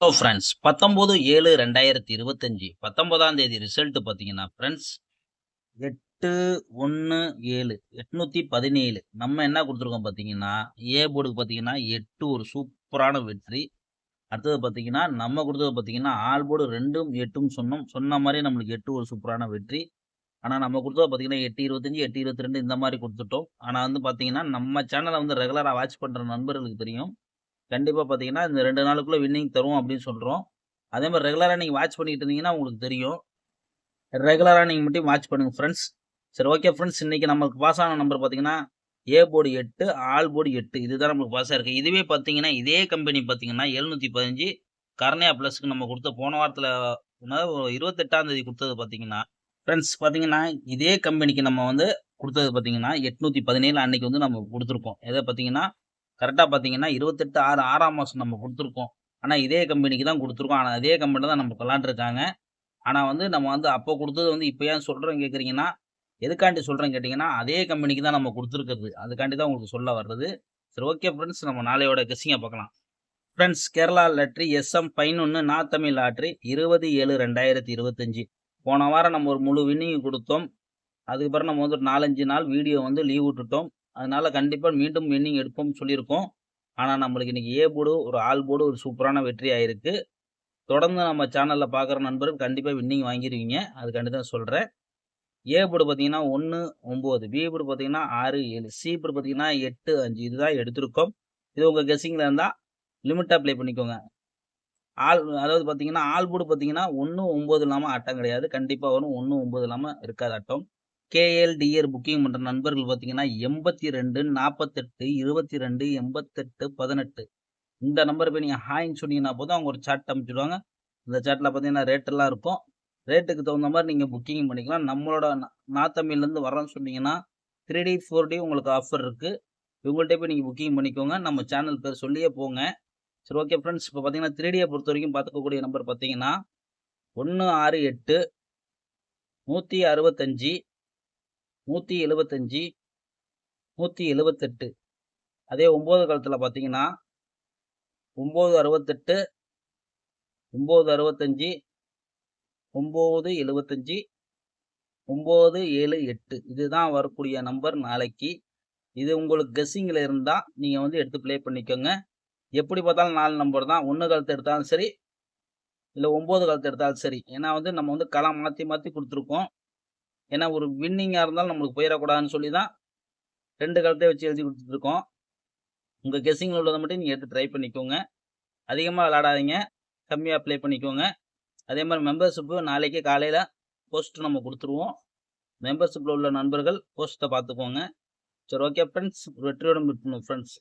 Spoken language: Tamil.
ஹலோ ஃப்ரெண்ட்ஸ் பத்தொம்போது ஏழு ரெண்டாயிரத்தி இருபத்தஞ்சி. பத்தொன்பதாம் தேதி ரிசல்ட் பார்த்தீங்கன்னா ஃப்ரெண்ட்ஸ் எட்டு ஒன்று ஏழு எட்நூற்றி பதினேழு. நம்ம என்ன கொடுத்துருக்கோம் பார்த்தீங்கன்னா ஏ போர்டுக்கு பார்த்தீங்கன்னா எட்டு ஒரு சூப்பரான வெற்றி. அடுத்தது பார்த்தீங்கன்னா நம்ம கொடுத்தது பார்த்தீங்கன்னா ஆல் போர்டு ரெண்டும் எட்டும் சொன்னோம். சொன்ன மாதிரி நம்மளுக்கு எட்டு ஒரு சூப்பரான வெற்றி. ஆனால் நம்ம கொடுத்தது பார்த்தீங்கன்னா எட்டு இருபத்தஞ்சி எட்டு இருபத்தி ரெண்டு இந்த மாதிரி கொடுத்துட்டோம். ஆனால் வந்து பார்த்தீங்கன்னா நம்ம சேனலை வந்து ரெகுலராக வாட்ச் பண்ணுற நண்பர்களுக்கு தெரியும். கண்டிப்பாக பார்த்தீங்கன்னா இந்த ரெண்டு நாளுக்குள்ளே வின்னிங் தரும் அப்படின்னு சொல்கிறோம் அதே மாதிரி ரெகுலராக நீங்கள் வாட்ச் பண்ணிக்கிட்டு இருந்தீங்கன்னா உங்களுக்கு தெரியும். ரெகுலராக நீங்கள் மட்டும் வாட்ச் பண்ணுங்கள் ஃப்ரெண்ட்ஸ் சரி ஓகே ஃப்ரெண்ட்ஸ் இன்றைக்கி நம்மளுக்கு பாஸ் ஆன நம்பர் பார்த்தீங்கன்னா ஏ போர்டு எட்டு ஆல் போர்டு எட்டு. இதுதான் நம்மளுக்கு பாஸ் ஆயிருக்கு இதுவே பார்த்தீங்கன்னா இதே கம்பெனி பார்த்தீங்கன்னா எழுநூற்றி பதினஞ்சு. கர்ணையா ப்ளஸ்க்கு நம்ம கொடுத்த போன வாரத்தில் இருபத்தெட்டாம் தேதி கொடுத்தது பார்த்தீங்கன்னா ஃப்ரெண்ட்ஸ் பார்த்தீங்கன்னா இதே கம்பெனிக்கு நம்ம வந்து கொடுத்தது பார்த்தீங்கன்னா எட்நூற்றி பதினேழு அன்னைக்கு வந்து நம்ம கொடுத்துருக்கோம். எதை பார்த்தீங்கன்னா கரெக்டாக பார்த்தீங்கன்னா இருபத்தெட்டு ஆறு ஆறாம் மாதம் நம்ம கொடுத்துருக்கோம். ஆனால் இதே கம்பெனிக்கு தான் கொடுத்துருக்கோம். ஆனால் அதே கம்பெனி தான் நம்ம விளாண்டுருக்காங்க ஆனால் வந்து நம்ம வந்து அப்போ கொடுத்தது வந்து இப்போ ஏன் சொல்கிறோம் கேட்குறீங்கன்னா எதுக்காண்டி சொல்கிறேன் கேட்டிங்கன்னா அதே கம்பெனிக்கு தான் நம்ம கொடுத்துருக்குறது. அதுக்காண்டி தான் உங்களுக்கு சொல்ல வர்றது. சரி ஓகே ஃப்ரெண்ட்ஸ் நம்ம நாளையோட கெஸ்ஸிங்கை பார்க்கலாம் ஃப்ரெண்ட்ஸ் கேரளா லாட்ரி எஸ்எம் பதினொன்று நான் தமிழ் லாட்ரி இருபது ஏழு ரெண்டாயிரத்தி இருபத்தஞ்சி. போன வாரம் நம்ம ஒரு முழு வின்னிங் கொடுத்தோம். அதுக்கப்புறம் நம்ம வந்து ஒரு நாலஞ்சு நாள் வீடியோ வந்து லீவ் விட்டுட்டோம். அதனால் கண்டிப்பாக மீண்டும் வின்னிங் எடுப்போம்னு சொல்லியிருக்கோம். ஆனால் நம்மளுக்கு இன்றைக்கி ஏ போர்டு ஒரு ஆல் போர்டு ஒரு சூப்பரான வெற்றி ஆயிருக்கு. தொடர்ந்து நம்ம சேனலில் பார்க்குற நண்பர்கள் கண்டிப்பாக வின்னிங் வாங்கிடுவீங்க அதுக்காண்டி தான் சொல்கிறேன் ஏ போர்டு பார்த்தீங்கன்னா ஒன்று ஒம்பது பி போர்டு பார்த்தீங்கன்னா ஆறு ஏழு. சி போர்டு பார்த்தீங்கன்னா எட்டு அஞ்சு. இதுதான் எடுத்திருக்கோம். இது உங்கள் கெஸ்ஸிங்கில் இருந்தால் லிமிட்டாக ப்ளே பண்ணிக்கோங்க. ஆள் அதாவது பார்த்தீங்கன்னா ஆல் போர்டு பார்த்தீங்கன்னா ஒன்று ஒம்பது இல்லாமல் ஆட்டம் கிடையாது. கண்டிப்பாக வரும். ஒன்று ஒம்பது இல்லாமல் இருக்காது ஆட்டம். கேஎல்டிஆர் புக்கிங் பண்ணுற நண்பர்கள் பார்த்தீங்கன்னா எண்பத்தி ரெண்டு நாற்பத்தெட்டு இருபத்தி ரெண்டு எண்பத்தெட்டு பதினெட்டு. இந்த நம்பர் போய் நீங்கள் ஹாய்ன்னு சொன்னீங்கன்னா போதும் அவங்க ஒரு சாட் அனுப்பிச்சிடுவாங்க. இந்த சாட்டில் பார்த்தீங்கன்னா ரேட்டெல்லாம் இருக்கும். ரேட்டுக்கு தகுந்த மாதிரி நீங்கள் புக்கிங் பண்ணிக்கலாம். நம்மளோட நாத்தமிழ்லேருந்து வரோன்னு சொன்னீங்கன்னா த்ரீ டி ஃபோர் டி உங்களுக்கு ஆஃபர் இருக்குது இவங்கள்ட்ட போய் நீங்கள் புக்கிங் பண்ணிக்கோங்க. நம்ம சேனல் பேர் சொல்லியே போங்க. சரி ஓகே ஃப்ரெண்ட்ஸ் இப்போ பார்த்தீங்கன்னா த்ரீ டியை பொறுத்த வரைக்கும் பார்த்துக்கக்கூடிய நம்பர் பார்த்தீங்கன்னா ஒன்று ஆறு எட்டு நூற்றி அறுபத்தஞ்சி நூற்றி எழுபத்தஞ்சி நூற்றி எழுபத்தெட்டு அதே ஒம்பது காலத்தில் பார்த்தீங்கன்னா ஒம்பது அறுபத்தெட்டு ஒம்பது அறுபத்தஞ்சி ஒம்பது எழுபத்தஞ்சி ஒம்பது ஏழு எட்டு. இதுதான் வரக்கூடிய நம்பர் நாளைக்கு. இது உங்களுக்கு கெஸ்ஸிங்கில் இருந்தால் நீங்கள் வந்து எடுத்து ப்ளே பண்ணிக்கோங்க. எப்படி பார்த்தாலும் நாலு நம்பர் தான். ஒன்று காலத்தை எடுத்தாலும் சரி இல்லை ஒம்பது காலத்தை எடுத்தாலும் சரி. ஏன்னா வந்து நம்ம வந்து களம் மாற்றி மாற்றி கொடுத்துருக்கோம். ஏன்னா ஒரு வின்னிங்காக இருந்தாலும் நம்மளுக்கு போயிடக்கூடாதுன்னு சொல்லி தான் ரெண்டு காலத்தை வச்சு எழுதி கொடுத்துட்ருக்கோம். உங்கள் கெஸ்ஸிங்கில் உள்ளதை மட்டும் நீங்கள் எடுத்து ட்ரை பண்ணிக்கோங்க. அதிகமாக விளாடாதீங்க கம்மியாக ப்ளே பண்ணிக்கோங்க. அதே மாதிரி மெம்பர்ஷிப்பு நாளைக்கு காலையில் போஸ்ட் நம்ம கொடுத்துருவோம். மெம்பர்ஷிப்பில் உள்ள நண்பர்கள் போஸ்ட்டை பார்த்துக்கோங்க. சரி ஓகே ஃப்ரெண்ட்ஸ் வெற்றியோட மீட் பண்ணுவோம் ஃப்ரெண்ட்ஸ்